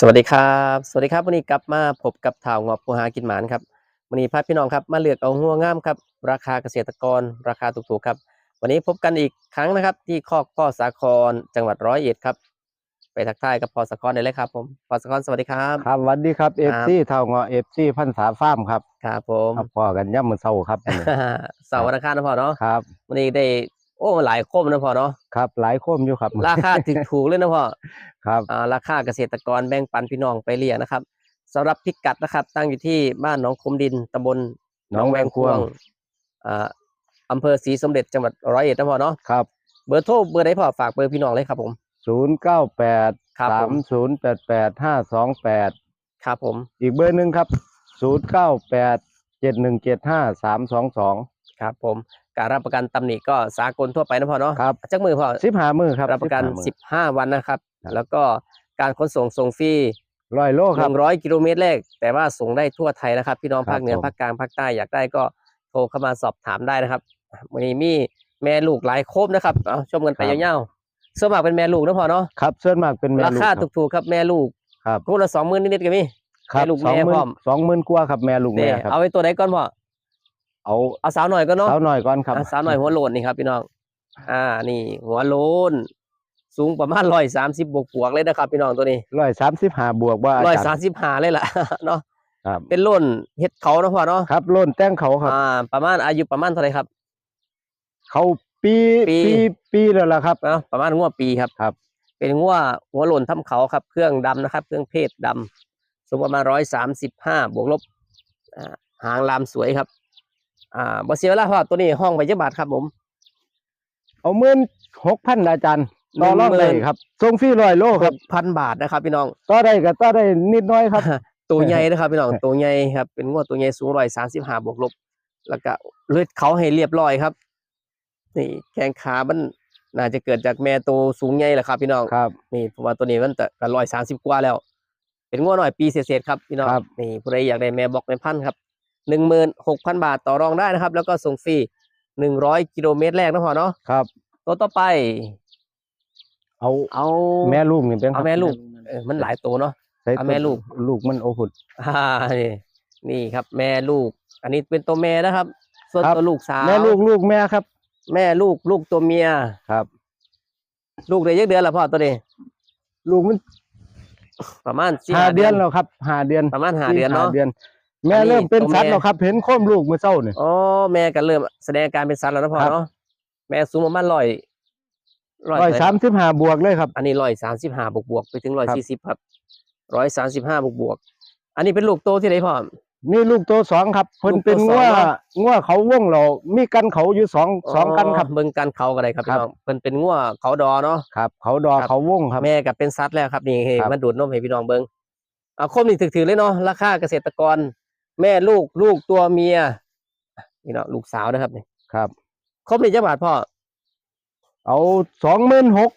สวัสดีครับ สวัสดีครับวันนี้กลับมาพบกับข่าวงอบผู้หากินหมานครับวันนี้พาพี่น้องครับมาเลือกเอาหัวงามครับ ราคาเกษตรกร ราคาถูกๆครับ วันนี้พบกันอีกครั้งนะครับ ที่คอกพ่อสาครจังหวัดร้อยเอ็ดครับ ไปทักทายกับพ่อสาครได้เลยครับผมพ่อสาครสวัสดีครับ ครับสวัสดีครับเอครัฟบซีเท่าเงาเอฟซีพันษาฟาร์มครับครับผมครับพ่อกันย่ำมือเศร้าครับอันนี้เสาร์วันอังคารนะพ่อเนาะครับวันนี้ได้ โอ้หลายคมนะพ่อเนาะครับ หลายโคมอยู่ครับ ราคาถูกๆเลยนะพ่อครับอ่าราคาเกษตรกรแบ่งปันพี่น้องไปเลี้ยงนะครับสำหรับพิกัดนะครับ ตั้งอยู่ที่บ้านหนองคมดินตำบลหน้องแวงควงอ่าอำเภอศรีสมเด็จจังหวัดร้อยเอ็ดนะพ่อเนาะครับเบอร์โทรเบอร์ไหนพ่อฝากเบอร์พี่น้องเลยครับผมศูนย์เก้าแปดครับสาผมมศูนย์แปดแปดห้าสองแปดครับผม อีกเบอร์หนึ่งครับศูนย์เก้าแปดเจ็ดหนึ่งเจ็ดห้าสามสองสอง ครับผมการรับประกันตำหนิก็สากลทั่วไปนะพ่อเนาะครับ จักมือพ่อสิบห้ามือครับรับประกัน 15มื้อ15 วันนะครับ ครับ แล้วก็การขนส่งส่งฟรีร้อยโลหครับ นึ่งร้อยกิโลเมตรแรก แต่ว่าส่งได้ทั่วไทยนะครับ พี่น้องครับภาคเหนือผม ภาคกลางภาคใต้อยากได้ก็โทรเข้ามาสอบถามได้นะครับวันนี้มีแม่ลูกหลายโคบนะครับเอาชมกันไปยาวๆส่วนมากเป็นแม่ลูกนะพ่อเนาะครับส่วนมากเป็นแม่ราลูกคาครับ ถูกๆครับแม่ลูกครับ คู่ละสองหมื่นนิดๆกันมี ครับแม่ลูกสองแม่หมื่พร้นอมสองหมื่นกว่าครับแม่ลูกเนี่แม่ยครับเอาไว้ตัวไหนก่อนพ่อ เอาเอาสาวหน่อยก็เนาะสาวหน่อยก่อนครับอะสาวหน่อยหัวโลนนี่ครับพี่น้อง อ่า นี่ หัวโลนสูงประมาณร้อยสามสิบบวกบวกๆเลยนะครับพี่น้องตัวนี้ร้อยสามสิบห้าบวกว่าร้อยจสามสิบห้าเลยล่ะเนาะครับเป็นโล่นเฮ็ดเขานะพ่อเนาะครับโล้นแต้งเขาครับอ่าประมาณอายุประมาณเท่าไหรครับ เขาปีปีปีปีแล้วล่ะครับเนาะประมาณงัวปีครับครับ เป็นงัวหัวโลนทำเขาครับ เครื่องดำนะครับ เครื่องเพศดำสูงประมาณร้อยสามสิบห้าบวกลบอ่าหางลามสวยครับ อ่าบอเสียเวลาพ่อตัวนี้ห้องไปเจ็บาทครับผม เอาหมื่นหกพันอาจารย์ต่อรองได้10,000ครับส่งฟรีร้อยโลหครับกพันบาทนะครับ พี่น้องต่อได้ก็ต่อได้นิดน้อยครับ ตัวใหญ่นะครับพี่น้องตัวใหญ่ครับ เป็นงวดตัวใหญ่สูงร้อยสามสิบห้าบวกลบ แล้วก็เลือดเขาให้เรียบร้อยครับ นี่แข้งขามันน่าจะเกิดจากแม่ตัวสูงใหญ่แหละครับ พี่น้องครับนี่เพราะว่าตัวนี้มันแต่กันร้อยสามสิบกว่าแล้ว เป็นงวดหน่อยปีเศษๆครับพี่น้องครับนี่ผู้ใดอยากได้แม่บอกแม่พันธุ์ครับ หนึ่งหมื่นหกพันบาทต่อรองได้นะครับ แล้วก็ส่งฟรีหนึ่งร้อยกิโลเมตรแรกนะพอเนาะครับตัวต่อไป เอาเอาแม่ลูกนี่เป็นเอาแม่ลูกเออมันหลายตัวเนาะใส่เอาแม่ลูกลูกมันโอ้โหอ่านี่นี่ครับ แม่ลูก อันนี้เป็นตัวแม่นะครับ ส่วนครับตัวลูกสาวแม่ลูกลูกแม่ครับ แม่ลูกลูกตัวเมียครับ ลูกได้ยักเดือนละพ่อตัวนี้ลูกมันประมาณสี่ห้าเดือนแล้วครับห้าเดือนประมาณห้าเดือนเนาะสี่ห้เดือน แม่อันนี้เริ่มเป็นตัวสัตว์แม่แล้วครับ เห็นโค้มลูกเมื่อเช้านี่อ๋อแม่ก็เริ่มแสดงอาการเป็นสัตว์แล้วนะพ่อครับเนาะแม่สูงประมาณร้อยร้อยสามสิบห้าบวกเลยครับ อันนี้ร้อยสามสิบห้าบวกบวกๆไปถึงร้อยครับสี่สิบครับร้อยสามสิบห้าบวกบวกๆอันนี้เป็นลูกโตที่ไหนพ่อนี่ลูกตัวสองครับเพิ่นลูกตัวเป็นสองงัวเนอะงัวเขาวงเรามีกันเขาอยู่สองสองกันครับเบิ่งกันเขาก็ได้ครับครัพี่บน้องเป็นเป็นงัวเขาดอเนาะครับ เขาดอครับเขาวงครับแม่กับเป็นซัดแล้วครับนี่เฮ้ครับมันดูดนมให้พี่น้องเบิ่งเอาคมนี่ถือๆเลยเนาะราคาเกษตรกร แม่ลูกลูกตัวเมียนี่เนาะลูกสาวนะครับนี่ครับคมนี่จะบาทพ่อเอาสองหมื่นหก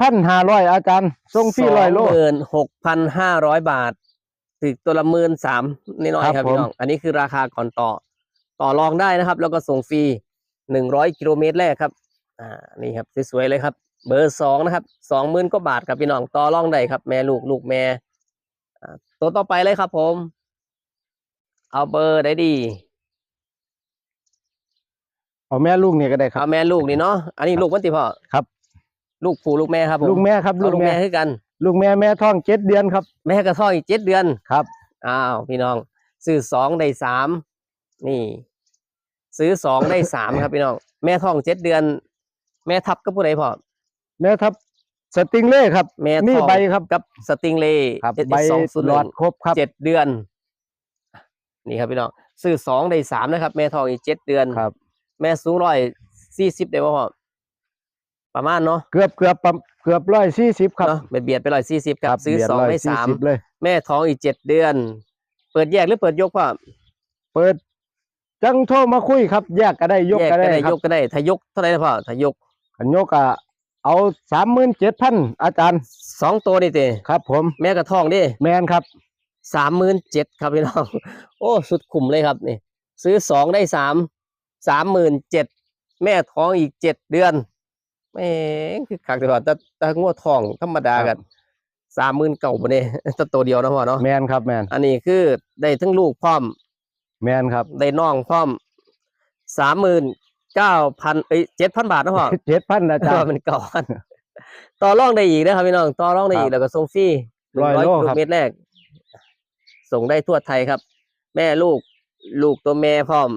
พันห้าร้อยอาจารย์ส่งฟรีร้อยโลหมื่นหกพันห้าร้อยบาทถึงตัวละหมื่นสามนิดหน่อยคครัรับบพี่น้องผมอันนี้คือราคาก่อนต่อ ต่อรองได้นะครับ แล้วก็ส่งฟรีหนึ่งร้อยกิโลเมตรแรกครับ อ่านี่ครับสวยๆเลยครับ เบอร์สองนะครับสองหมื่นกว่าบาทครับพี่น้องต่อรองได้ครับ แม่ลูกลูกแม่อ่าตัวต่อไปเลยครับผม เอาเบอร์ได้ดี เอาแม่ลูกนี่ก็ได้ครับเอาแม่ลูกนี่เนาะ อันนี้ลูกมันติพ่อครับ ลูกผู้ลูกแม่ครับผมลูกแม่ครับเอาลูลูกกแม่แม่คือกัน ลูกแม่แม่ท้องเจ็ดเดือนครับ แม่กระท้องอีกเจ็ดเดือน ครับ อ้าวพี่น้อง ซื้อสองได้สามนี่ ซื้อสองได้สามครับพี่น้อง แม่ท้องเจ็ดเดือน แม่ทับกับผู้ใดพ่อ แม่ทับสติงเล่ครับแม่มีท้องใบครับกับสติงเลย์ครับเจ็ดใบสองศูนย์หลอดครบครับเจ็ดเดือน นี่ครับพี่น้องซื้อสองได้สามนะครับ แม่ท้องอีกเจ็ดเดือนครับ แม่สูงร้อยสี่สิบได้ป่ะพ่อประมาณเนาะเกือบเกือบประเกือบร้อยสี่สิบครับเนาะเบียดเบียดไปร้อยสี่สิบครับซื้อเบียสองร้ยได้สาม40เลยแม่ท้องอีกเจ็ดเดือน เปิดแยกหรือเปิดยกพ่อเปิด จังโทรมาคุยครับ แยกก็ได้ยกแยกก็ก็ได้ได้ครัยบกก็ได้ถ้ายกเท่าไหร่นะพ่อถ้ายกขันยกอะเอาสามหมื่นเจ็ดพันอาจารย์สองตัวนี่เตครับผมแม่กระทองดิแมนครับ สามหมื่นเจ็ดครับพี่น้อง โอ้สุดคุ้มเลยครับนี่ ซื้อสองได้สามสามหมื่นเจ็ดแม่ท้องอีกเจ็ดเดือนแม่งคือขักแต่ว่าแต่แต่งัวทองธรรมดาครักับนสามหมื่นเก่าบ่เนี่ยตัวตัวเดียวนะพ่อเนาะแมนครับแมนอันนี้คือได้ทั้งลูกพร้อม แมนครับ ได้น้องพร้อมสามหมื่นเก้าพันเอ้ยเจ็ดพันบาทนะพ่อเจ็ดพันอาจารว่าย์มันเก่าพันต่อรองได้อีกนะครับพี่น้องต่อรองได้อีครักบแล้วก็ส่งฟรีร้อยโลกิครับเมตรแรก ส่งได้ทั่วไทยครับ แม่ลูกลูกตัวแม่พร้อม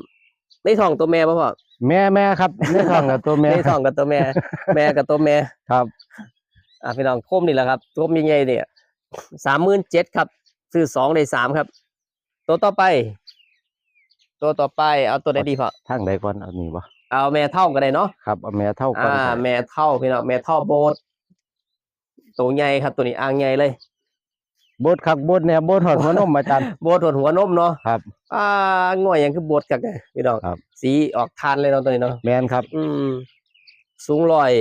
ในท้องตัวแม่ป่ะพ่อแม่แม่ครับในท้องกับตัวแม่ในท้องกับตัวแม่ แม่กับตัวแม่ครับอะพี่น้องโคมนี่แหละครับโคมยังไงเนี่ยสามหมื่นเจ็ดครับ ซื้อสองได้สามครับ ตัวต่อไป ตัวต่อไปเอาตัวไหนดีพ่อทางใดก่อนเอานี่บ่เอาแม่เท่ากันได้เนาะครับเอาแม่เท่าก่อนอ่าครับแม่เท่าพี่น้องแม่เท่าโบสตัวใหญ่ครับ ตัวนี้อ่างใหญ่เลยโบดคักโบดเนี่ยโบดหอดหัวนมอาจารย์ โบสถวนหัวนมเนาะครับอ่าง่อยหยังคือโบสกับพี่น้องครับ สีออกทานเลยเนาะตัวนี้เนาะแมนครับ อืม สูงร้อย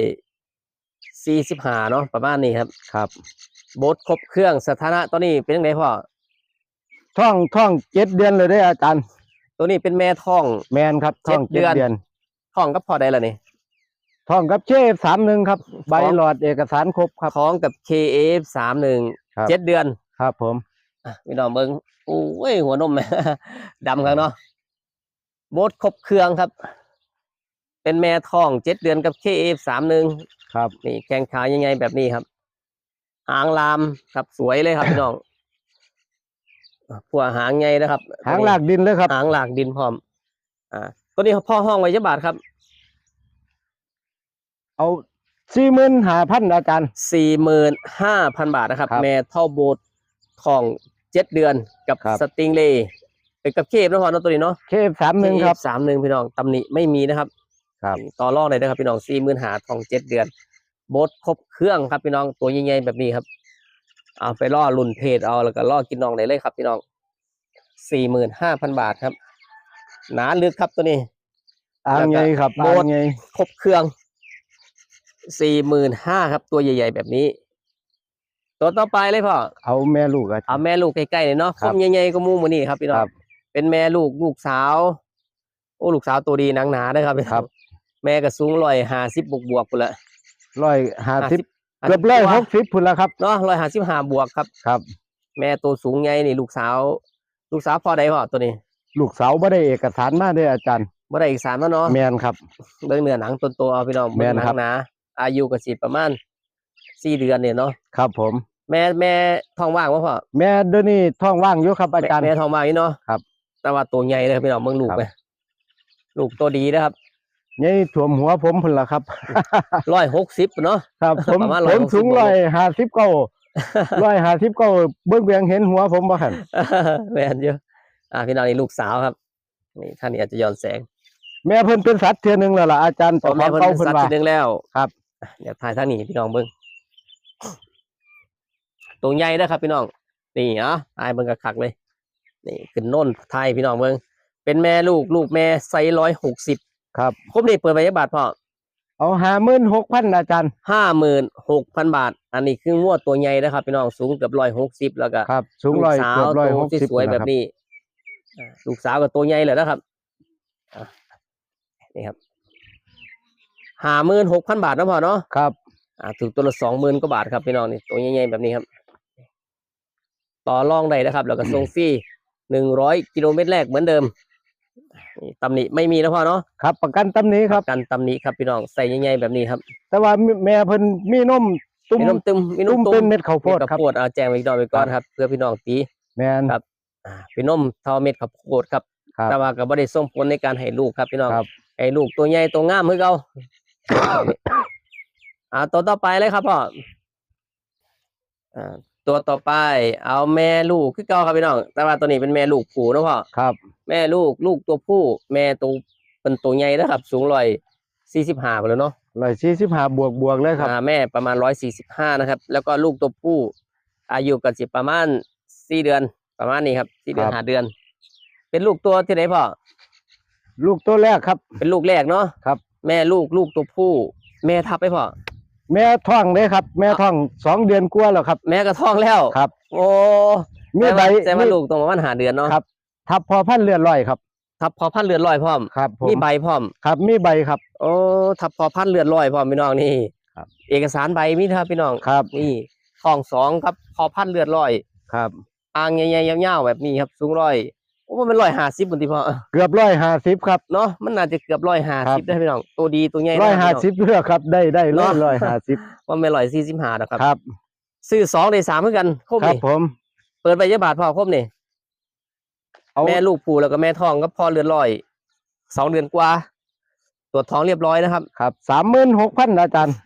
สี่สิบห้าเนาะประมาณนี้ครับครับ โบสครบเครื่องสถานะตัวนี้เป็นยังไงพ่อท้องท้องเจ็ดเดือนเลยได้ออาจารย์ ตัวนี้เป็นแม่ท้อง แมนครับท้องเจ็เจ็ดดเดือนเดือนท้องกับพ่อได้แล้วนี่ท้องกับเชฟสามหนึ่งครับ ใบท้อง หลอดเอกสารครบครับ ท้องกับ KF สามหนึ่งครับ เจ็ดเดือน ครับผมอะพี่น้องเบิ้งโอ้ยหัวนมดำครับเนาะโบสครบเครื่องครับ เป็นแม่ท้องเจ็ดเดือนกับ KF สามหนึ่งครับนี่แข้งขายังไงแบบนี้ครับหางลามครับสวยเลยครับพี่น้องอะผัวหางไงนะครับ หางลากดินเลยครับ หางหลากดินพร้อม อ่าตัวนี้พ่อห้องไว้จะบาทครับ เอาสี่หมื่นห้าพันอาจารย์สี่หมื่นห้าพันบาทนะครับครับแม่เท่าโบส ทองเจ็ดเดือนกับครับ สติงเลย์เอ้ยกับเคฟนะพอเนาะตัวนี้เนาะเคฟสามหนึ่งครับ สามหนึ่งพี่น้องตำหนิไม่มีนะครับ ครับ ต่อรองเลยนะครับ พี่น้องสี่หมื่นหาทองเจ็ดเดือนโบสครบเครื่องครับพี่น้องตัวใหญ่ๆแบบนี้ครับ เอาไปล่อลุ่นเพจเอาแล้วก็ล่อกินน้องได้เลยครับ พี่น้องสี่หมื่นห้าพันบาทครับ หนาลึกครับตัวนี้ อ่างไงครับโบอ่าส งไงครบเครื่องสี่หมื่นห้าครับ ตัวใหญ่ ๆ แบบนี้ ตัวต่อไปเลยพ่อ เอาแม่ลูกอาจาเอารย์แม่ลูกใกล้ๆเลยเนาะครับมใหญ่ๆก็หมู่หมูนี่ครับพี่น้อครังบเป็นแม่ลูกลูกสาว โอ้ลูกสาวตัวดีหนังหนาเด้อครับพี่น้องครับ แม่ก็สูงร้อยห้าสิบบวกบวกๆพุ่นละร้อยห้าสิบ50เกือบร้อยหกสิบพุ่นละครับ เนาะร้อยห้าสิบห้าบวกครับ ครับ แม่ตัวสูงใหญ่นี่ลูกสาว ลูกสาวพ่อใดพ่อตัวนี้ลูกสาวไม่ได้เอกสารมาได้ออาจารย์ บ่ได้อีกสามแล้วเนาะ แมนครับเบิ่งเนื้อหนังต้นโตเอาพี่น้องแม่เบิ่งนหนัครังบหนาอายุก็สิประมาณสี่เดือนเนี่ยเนาะครับผม แม่แม่ท้องว่างวะพ่อแม่เดี๋ยวนี้ท้องว่างอยู่ครับอาจารย์แม่ท้องว่างนี่เนาะครับ แต่ว่าตัวใหญ่เลยครับพี่น้องเบิ่งลูกครับไปลูกตัวดีนะครับนี่ถ่วมหัวผมพุ่นละครับร้อยหกสิบเนาะครับ ผมประมาณผมสูง160ร้อยห้าสิบเก้าร้อยห้าสิบเก้าเบื้องเบียงเห็นหัวผมบ่หันแม่นเยอะอ่าพี่น้องนี่ลูกสาวครับนี่ท่านนี้อาจจะย้อนแสง แม่เพิ่นเป็นสัตว์เทือหนึงแล้วล่ะอาจารย์พอแม่ขเพิ่นเก่าเป็นเพิ่นสัตว์ว่าทีหนึงแล้วครับอะเดี๋ยวถ่ายท่างนี้พี่น้องเบิ่ง ตัวใหญ่นะครับพี่น้อง นี่เอะตายเบิ่งกระคักเลย นี่ขึ้นโน่นไทยพี่น้องเบิ่งเป็นแม่ลูกลูกแม่ไซร้อยหกสิบครับครบนี่เปิดไปยักบาทพ่อเอาห้าหมื่นหกพันอาจารย์ห้าหมื่นหกพันบาท อันนี้คืองวดตัวใหญ่นะครับพี่น้องสูงเกือบร้อยหกสิบแล้วก็ครับสูงลูร้กอยสาเกืวอบร้อยหกตัวสิบสวยๆแบบนี้อ่าลูกสาวกับตัวใหญ่เลยนะครับอะนี่ครับห้าหมื่นหกพันบาทนะพ่อเนาะครับอ่าถูกตัวละสองหมื่นกว่าบาทครับพี่น้องนี่ตัวใหญ่ๆแบบนี้ครับ ต่อรองได้นะครับ แล้วก็ส่งฟรีหนึ่งร้อยกิโลเมตรแรกเหมือนเดิมนี่ตำหนิไม่มีนะพ่อเนาะครับ ประกันตำหนี้ครับกันตำหนิครับพี่น้องใส่ใหญ่ๆแบบนี้ครับ แต่ว่าแม่เพิ่นมีนมตุ้มมีนมตึมมีนตุ้มมตุ้เป็นมเม็ดข้าวโพเม็ดดข้าวครับโพดเอาแจงไว้อีกดอกไปก่อนครับ เพื่อพี่น้องตีแมนครับอ่าเป็นนมเท่าเม็ดข้าวโพดครับครับ แต่ว่าก็บ่ได้ส่งผลในการให้ลูกครับพี่น้องครับให้ลูกตัวใหญ่ตัวงามคือเก่าอ่าตัวต่อไปเลยครับพ่ออ่า ตัวต่อไป เอาแม่ลูกคือเก่าครับพี่น้อง แต่ว่าตัวนี้เป็นแม่ลูกผูเนาะพ่อครับ แม่ลูกลูกตัวผู้ แม่ตัวเป็นตัวใหญ่นะครับ สูงร้อยสี่สิบห้าไปแล้วเนาะร้อยสี่สิบห้าบวกบวกเลยครับอ่าแม่ประมาณร้อยสี่สิบห้านะครับ แล้วก็ลูกตัวผู้ อายุก็สิประมาณสี่เดือน ประมาณนี้ครับสี่เดือนครับห้าเดือน เป็นลูกตัวที่ไหนพ่อลูกตัวแรกครับ เป็นลูกแรกเนาะครับ แม่ลูกลูกตัวผู้ แม่ทับไปพ่อ แม่ท้องเลยครับ แม่ท้องสองเดือนกว่าแล้วครับ แม่ก็ท้องแล้วครับ โอ้มีแต่ใบว่าแต่ว่ามีลูกตรงประมาณหาเดือนเนาะครับ ทับพอพันเลือดลอยครับทับพอพันเลือดลอยพร้อมครับผมมีใบพร้อมครับ มีใบครับโอ้ทับพอพันเลือดลอยพร้อมพี่น้องนี่ครับ เอกสารใบมีครับพี่น้องครับ นี่ทองสองครับพอพันธุ์เลือดลอยครับอ่างใหญ่ๆยาวๆแบบนี้ครับสูงร้อย โอ้มันร้อยห้าสิบบนที่พอเกือบร้อยห้าสิบครับเนาะมันน่าจะเกือบร้อยห้าครัสิบบได้พี่น้องตัวดีตัวใหญ่ร้อยห้านะสิบเพื่อครับ ได้ได้ร้อยเนาะร้อยห้าสิบว่าไม่ร้อยสี่สิบห้านะครับครับ ซื้อสองได้สามเหมือนกันครบครับนี่ผม เปิดไปเยอะบาทพอครบนี่เอาแม่ลูกผูแล้วก็แม่ทองก็พอเลือดลอยสองเดือนกว่าตรวจท้องเรียบร้อยนะครับครับสามหมื่นหกพันอาจารย์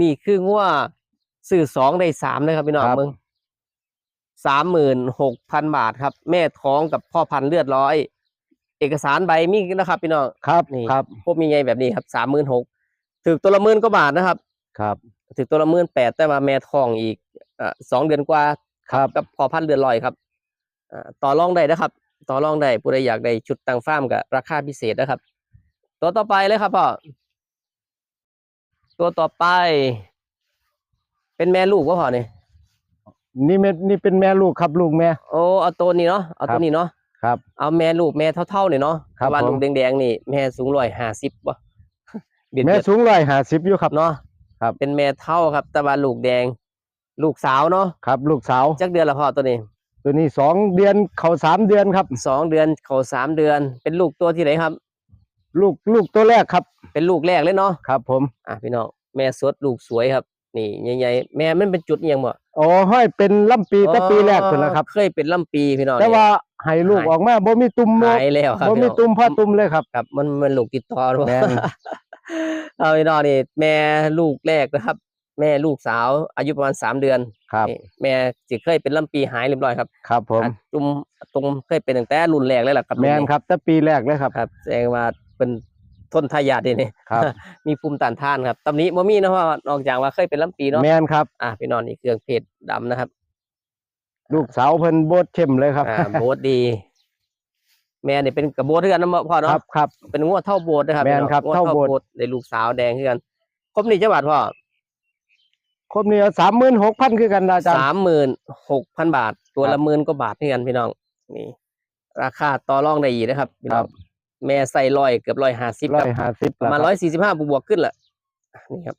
นี่คือว่าซื้อสองได้สามนะครับพี่น้องครับมึง สามหมื่นหกพันบาทครับ แม่ท้องกับพ่อพันธุ์เลือดร้อย เอกสารใบมีนะครับพี่น้องครับนี่ครับพวกมีไงแบบนี้ครับสามหมื่นหกถึกตัวละหมื่นกว่าบาทนะครับ ครับถึกตัวละหมื่นแปดแต่ว่าแม่ท้องอีกอ่าสองเดือนกว่าครับกับพอพันธุ์เลือดลอยครับอ่าต่อรองได้นะครับ ต่อรองได้ผู้ใดอยากได้ชุดต่างฟาร์มกับราคาพิเศษนะครับ ตัวต่อไปเลยครับพ่อตัวต่อไป เป็นแม่ลูกว่าพ่อเนี่ย นี่เม็ดนี่เป็นแม่ลูกครับลูกแม่ โอ้เอาตัวนี้เนาะเอาครัตัวบนี้เนาะครับ เอาแม่ลูกแม่เท่าๆเนี่ยเนาะครับแต่ว่าผมลูกแดงๆนี่แม่สูงร้อยห้าสิบวะเบียดแม่เบียดสูงร้อยห้าสิบอยู่ครับเนาะครับ เป็นแม่เท่าครับ แต่ว่าลูกแดง ลูกสาวเนาะครับ ลูกสาวจักเดือนละพ่อตัวนี้ ตัวนี้สองเดือนเขาสามเดือนครับสองเดือนเขาสามเดือน เป็นลูกตัวที่ไหนครับ ลูกลูกตัวแรกครับ เป็นลูกแรกเลยเนาะครับ ผมอะพี่น้องแม่สดลูกสวยครับ นี่ใหญ่ๆแม่มันเป็นจุดเอียงบ่อ๋อห้อยเป็นลำปีแต่ปีแรกคนละครับ เคยเป็นลำปีพี่น้องแต่ว่าให้ลูกหายออกมาบ่มีตุ่มหายแล้วครับบ่พี่มีน้องตุ่มพ่อตุ่มเลยครับครับ มันมันลูกติดต่อหรือเปแม่ล่านเอาพี่น้องนี่แม่ลูกแรกนะครับ แม่ลูกสาว อายุประมาณสามเดือนครับนี่แม่จิเคยเป็นลำปีหายเรียบร้อยครับครับผมอะจุ่มตรงเคยเป็นตั้งแต่รุ่นแรกเลยล่ะครับแมนครับแต่ปีแรกเลยครับครับแสดงว่าเป็น ทนทายาทนี่ครับ มีภูมิต้านทานครับตำนี้บ่มีนะเพราะว่านอกจากว่าเคยเป็นลำปีเนาะแมนครับ อะพี่น้องนี่เครื่องเพชรดำนะครับลูกสาวเพิ่นโบดเข้มเลยครับ อ่าโบสดี แม่นี่เป็นกระโบดเท่ากันนะพ่อคเนาะรับครับ เป็นงวดเท่าโบสนะครับแม่นครับงวดเท่าเท่าโบสถ์ โบสได้ลูกสาวแดงเท่ากันครบนี่จังหวัดพ่อครบนี่สามหมื่นหกพันคือกันอาจารย์ สามหมื่นหกพันบาท ตัวครัละบหมื่นกว่าบาทเท่ากันพี่น้องนี่ ราคาต่อรองได้อีกนะครับพี่น้องครับ แม่ใส่ร้อยเกือบร้อยห้าสิบร้อยห้าสิบประมาณร้อยสี่สิบห้าบวกๆขึ้นแหละนี่ครับ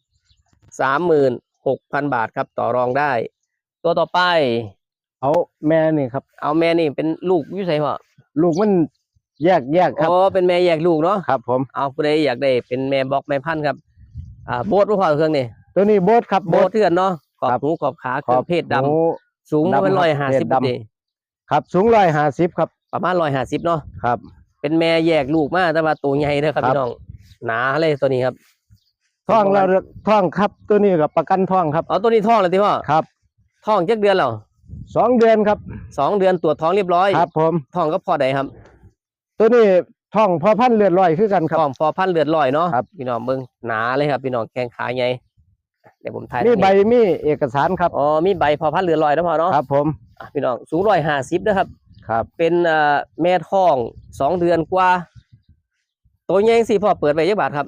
สามหมื่นหกพันบาทครับต่อรองได้ ตัวต่อไป เอาแม่นี่ครับ เอาแม่นี่เป็นลูกอยุ่ใส่พ่อลูกมันแยกแยกครับอ๋อเป็นแม่แยกลูกเนาะครับ ผมเอาผู้ใดอยากได้เป็นแม่บล็อกแม่พันธุ์ครับ อ่าโบสถ์พ่อเครื่องนี่ตัวนี้โบดครับโบสถ์เถื่อนเนาะขอบครับหูขอบขาเครื่องเพศดำหมูสูงดำประมาณครับร้อยห้าเพสิบศดำครับ สูงร้อยห้าสิบครับ ประมาณร้อยห้าสิบเนาะครับ เป็นแม่แยกลูกมาแต่ว่าตัวใหญ่เด้อครับครับ พี่น้องหนาเลยตัวนี้ครับ ท่องเราท่องครับ ตัวนี้กับประกันท่องครับเอาตัวนี้ท้องเลยที่พ่อครับท้องจักเดือนแล้วสองเดือนครับสองเดือนตรวจท้องเรียบร้อยครับ ผม ท้องก็พอได้ครับตัวนี้ท่องพอพันเลือดลอยคือกันครับ ท้องพอพันเลือดลอยเนาะครับ พี่น้องเบิ่งหนาเลยครับ พี่น้องแข้งขาใหญ่เดี๋ยวผมถ่ายมีใบตรงนี้มีเอกสารครับ อ๋อมีใบพอพันเลือดลอยนะพ่อเนาะครับผม อะพี่น้องสูงร้อยห้าสิบนะครับ ครับเป็นเอ่อแม่ท้องสองเดือนกว่า ตัวใหญ่สิพ่อเปิดไปยี่บาทครับ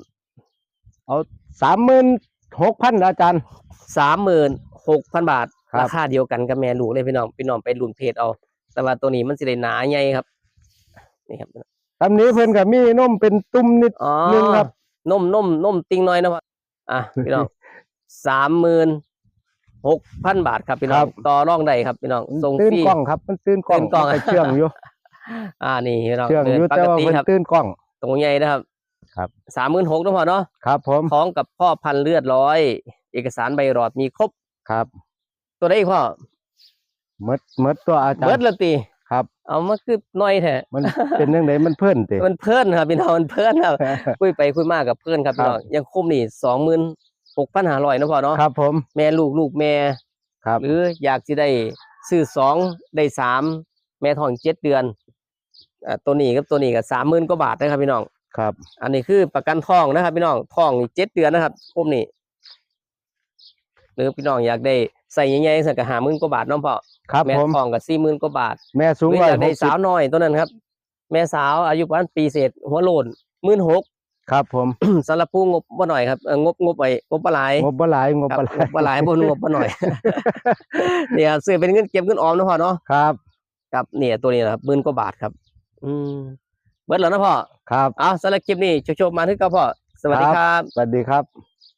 เอาสามหมื่นหกพันอาจารย์สามหมื่นหกพันบาทครับราคาเดียวกันกับแม่ลูกเลยพี่น้องพี่น้องไปรุ่นเพจเอา แต่ว่าตัวนี้มันสิได้หนาใหญ่ครับ นี่ครับตำนี้เพิ่นกับมีนมเป็นตุ้มนิดอ๋อหนึ่งครับนมนมนมติงน้อยนะพ่ออะพี่น้องสามหมื่น หกพันบาทครับพี่น้องต่อรองได้ครับพี่น้องส่งตื่นฟรี กล้องครับ มันตื่นกล้องตื่นกล้อง มันเชื่องอยู่อ่านี่พี่น้องเชื่องเดินอยู่ปแต่กว่าติเพิ่นครับตื่นกล้อง ตรงใหญ่นะครับครับ สามหมื่นหกนะพ่อเนาะครับ ผมพร้อมกับพ่อพันธุ์เลือดร้อย เอกสารใบหลอดมีครบครับตัวได้อีกพ่อเมดเมดตัวอาจารเบิดย์ละตีครับ เอามาคือน้อยแท้มันเป็นยังไงมันเพิ่นติ มันเพิ่นครับพี่น้องมันเพิ่นครับ คุยไปคุยมากับเพื่อนครับพี่น้องยังคุ้มนี่สองหมื่น หกพันห้าร้อยนะพ่อเนาะครับ ผมแม่ลูกลูกแม่ครับหรืออยากจะได้ซื้อสองได้สามแม่ท้องเจ็ดเดือนอ่าตัวนี้กับตัวนี้ก็สามหมื่นกว่าบาทนะครับพี่น้องครับ อันนี้คือประกันท้องนะครับพี่น้องท้องนี่เจ็ดเดือนนะครับคุ้มนี่หรือพี่น้องอยากได้ใส่ใหญ่ๆสักหาหมื่นกว่าบาทเน้องพ่อครับแม่ผมท้องกับสี่หมื่นกว่าบาท แม่หสูงรือร้ออยยากหได้กสิสาวบน้อยตัวนั้นครับ แม่สาวอายุประมาณปีเศษหัวโลนหมื่นหก ครับผมสำหรับผู้งบบ่หน่อยครับเอ่องบงบไปงบปลายงบบ่หลายงบครับบ่หลางบบ่หลายบนงบบ่หน่อย เนี่ยซื้อเป็นเงินเก็บเงินออมนะพ่อเนาะครับ ครับเนี่ยตัวนี้นะครับหมื่นกว่าบาทครับ อืมเบิดแล้วนะพ่อครับ เอาสำหรับคลิปนี้โชคๆมาถึงกับพ่อสวัสดีครับ สวัสดีครับ